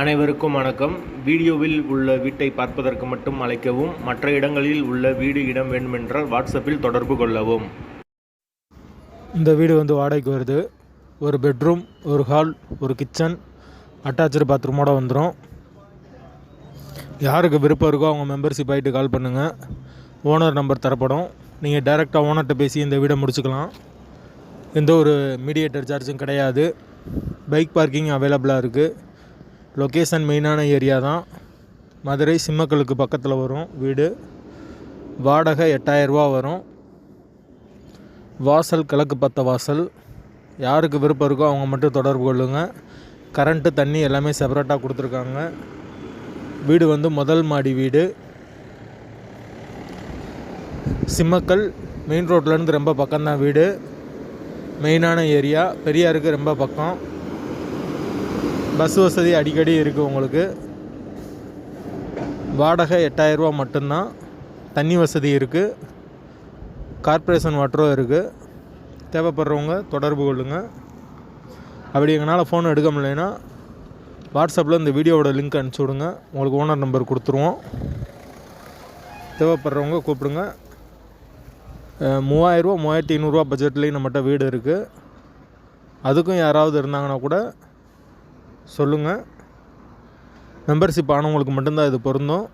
அனைவருக்கும் வணக்கம். வீடியோவில் உள்ள வீட்டை பார்ப்பதற்கு மட்டும் அழைக்கவும் மற்ற இடங்களில் உள்ள வீடு இடம் வேண்டுமென்றால் வாட்ஸ்அப்பில் தொடர்பு கொள்ளவும். இந்த வீடு வந்து வாடகைக்கு வருது. ஒரு பெட்ரூம் ஒரு ஹால் ஒரு கிச்சன் அட்டாச்சு பாத்ரூமோடு வந்துடும் யாருக்கு விருப்பம் இருக்கோ அவங்க மெம்பர்ஷிப் ஆகிட்டு கால் பண்ணுங்கள் ஓனர் நம்பர் தரப்படும். நீங்கள் டைரெக்டாக ஓனர்கிட்ட பேசி இந்த வீடை முடிச்சுக்கலாம். எந்த ஒரு மீடியேட்டர் சார்ஜும் கிடையாது. பைக் பார்க்கிங் அவைலபிளாக இருக்குது லொக்கேஷன் மெயினான ஏரியா தான். மதுரை சிம்மக்கலுக்கு பக்கத்தில் வரும் வீடு. வாடகை எட்டாயிரரூபா வரும். வாசல் கிழக்கு பத்த வாசல். யாருக்கு விருப்பம் இருக்கோ அவங்க மட்டும் தொடர்பு கொள்ளுங்கள் கரண்ட்டு தண்ணி எல்லாமே செப்பரேட்டாக கொடுத்துருக்காங்க. வீடு வந்து முதல் மாடி வீடு. சிம்மக்கல் மெயின் ரோட்லேருந்து ரொம்ப பக்கம்தான் வீடு. மெயினான ஏரியா பெரியாருக்கு ரொம்ப பக்கம். பஸ் வசதி அடிக்கடி இருக்குது உங்களுக்கு. வாடகை எட்டாயிரரூபா மட்டும்தான். தண்ணி வசதி இருக்குது கார்ப்பரேஷன் வாட்டரும் இருக்குது தேவைப்படுறவங்க தொடர்பு கொள்ளுங்கள் அப்படி எங்களால் ஃபோன் எடுக்க முடியலைன்னா வாட்ஸ்அப்பில் இந்த வீடியோவோட லிங்க் அனுப்பிச்சி விடுங்க. உங்களுக்கு ஓனர் நம்பர் கொடுத்துருவோம். தேவைப்படுறவங்க கூப்பிடுங்க. மூவாயிரரூவா மூவாயிரத்தி ஐநூறுரூவா பட்ஜெட்லேயும் நம்மகிட்ட வீடு இருக்குது அதுக்கும் யாராவது இருந்தாங்கன்னா கூட சொல்லுங்கள் மெம்பர்ஷிப் ஆனவங்களுக்கு மட்டும்தான் இது பொருந்தும்.